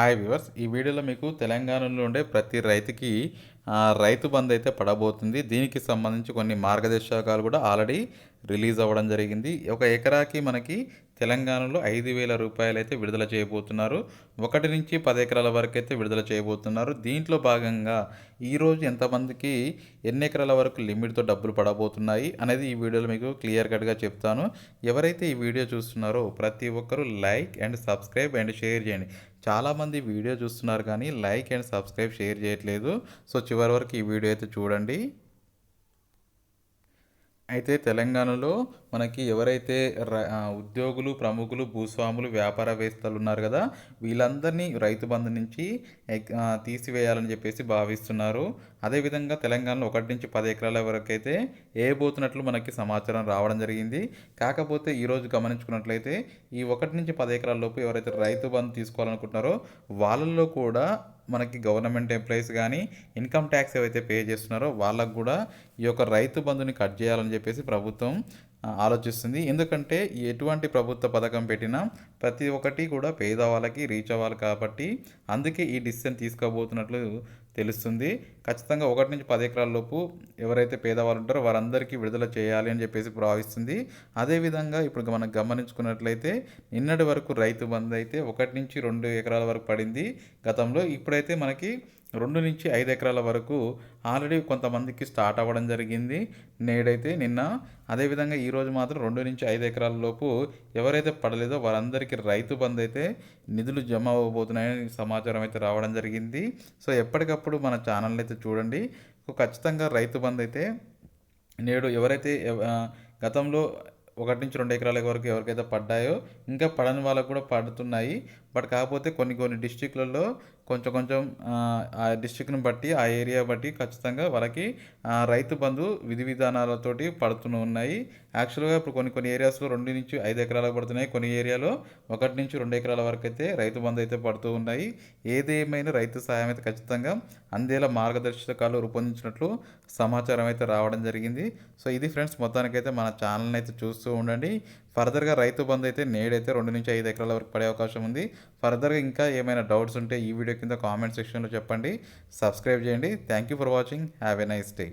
Hi viewers ఈ వీడియోలో మీకు తెలంగాణలో ఉండే ప్రతి రైతుకి రైతు బంద్ అయితే పడబోతుంది. దీనికి సంబంధించి కొన్ని మార్గదర్శకాలు కూడా ఆల్రెడీ రిలీజ్ అవ్వడం జరిగింది. ఒక ఎకరాకి మనకి తెలంగాణలో ఐదు వేల రూపాయలు అయితే విడుదల చేయబోతున్నారు. ఒకటి నుంచి పది ఎకరాల వరకు అయితే విడుదల చేయబోతున్నారు. దీంట్లో భాగంగా ఈరోజు ఎంతమందికి ఎన్ని ఎకరాల వరకు లిమిట్తో డబ్బులు పడబోతున్నాయి అనేది ఈ వీడియోలో మీకు క్లియర్ కట్గా చెప్తాను. ఎవరైతే ఈ వీడియో చూస్తున్నారో ప్రతి ఒక్కరూ like and subscribe and share చేయండి. చాలామంది వీడియో చూస్తున్నారు కానీ లైక్ అండ్ సబ్స్క్రైబ్ షేర్ చేయట్లేదు. సో చివరి వరకు ఈ వీడియో అయితే చూడండి. అయితే తెలంగాణలో మనకి ఎవరైతే ర- ఉద్యోగులు ప్రముఖులు భూస్వాములు వ్యాపారవేత్తలు ఉన్నారు కదా వీళ్ళందరినీ రైతు బంధు నుంచి తీసివేయాలని చెప్పేసి భావిస్తున్నారు. అదేవిధంగా తెలంగాణలో ఒకటి నుంచి పది ఎకరాల వరకు అయితే వేయబోతున్నట్లు మనకి సమాచారం రావడం జరిగింది. కాకపోతే ఈరోజు గమనించుకున్నట్లయితే ఈ ఒకటి నుంచి పది ఎకరాల లోపు ఎవరైతే రైతు బంధు తీసుకోవాలనుకుంటున్నారో వాళ్ళల్లో కూడా మనకి గవర్నమెంట్ ఎంప్లాయీస్ కానీ ఇన్కమ్ ట్యాక్స్ ఏవైతే పే చేస్తున్నారో వాళ్ళకు కూడా ఈ యొక్క రైతు బంధుని కట్ చేయాలని చెప్పేసి ప్రభుత్వం ఆలోచిస్తుంది. ఎందుకంటే ఎటువంటి ప్రభుత్వ పథకం పెట్టినా ప్రతి ఒక్కటి కూడా పేద వాళ్ళకి రీచ్ అవ్వాలి కాబట్టి అందుకే ఈ డిసిషన్ తీసుకోబోతున్నట్లు తెలుస్తుంది. ఖచ్చితంగా ఒకటి నుంచి పది ఎకరాల లోపు ఎవరైతే పేదవాళ్ళు ఉంటారో వారందరికీ విడుదల చేయాలి అని చెప్పేసి భావిస్తుంది. అదేవిధంగా ఇప్పుడు మనం గమనించుకున్నట్లయితే నిన్నటి వరకు రైతు బంధు అయితే ఒకటి నుంచి రెండు ఎకరాల వరకు పడింది గతంలో. ఇప్పుడైతే మనకి రెండు నుంచి ఐదు ఎకరాల వరకు ఆల్రెడీ కొంతమందికి స్టార్ట్ అవ్వడం జరిగింది. నేడైతే నిన్న అదేవిధంగా ఈరోజు మాత్రం రెండు నుంచి ఐదు ఎకరాల లోపు ఎవరైతే పడలేదో వారందరికీ రైతు బంధు అయితే నిధులు జమ అవ్వబోతున్నాయని సమాచారం అయితే రావడం జరిగింది. సో ఎప్పటికప్పుడు మన ఛానల్ అయితే చూడండి. ఖచ్చితంగా రైతు బంధు అయితే నేడు ఎవరైతే గతంలో ఒకటి నుంచి రెండు ఎకరాల వరకు ఎవరికైతే పడ్డాయో ఇంకా పడని వాళ్ళకు కూడా పడుతున్నాయి. బట్ కాకపోతే కొన్ని కొన్ని డిస్టిక్లలో కొంచెం కొంచెం ఆ, డిస్టిక్ను బట్టి ఆ ఏరియా బట్టి ఖచ్చితంగా వాళ్ళకి రైతు బంధు విధి విధానాలతోటి పడుతూ ఉన్నాయి. యాక్చువల్గా ఇప్పుడు కొన్ని కొన్ని ఏరియాస్లో రెండు నుంచి ఐదు ఎకరాలకు పడుతున్నాయి. కొన్ని ఏరియాలో ఒకటి నుంచి రెండు ఎకరాల వరకు అయితే రైతు బంధు అయితే పడుతూ ఉన్నాయి. ఏదేమైనా రైతు సహాయం అయితే ఖచ్చితంగా అందేలా మార్గదర్శకాలు రూపొందించినట్లు సమాచారం అయితే రావడం జరిగింది. సో ఇది ఫ్రెండ్స్ మొత్తానికైతే మన ఛానల్ని అయితే చూస్తూ ఉండండి. ఫర్దర్గా రైతు బంధు అయితే నేడైతే రెండు నుంచి ఐదు ఎకరాల వరకు పడే అవకాశం ఉంది. ఫర్దర్గా ఇంకా ఏమైనా డౌట్స్ ఉంటే ఈ వీడియో కింద కామెంట్ సెక్షన్లో చెప్పండి. సబ్స్క్రైబ్ చేయండి. Thank you for watching have a nice day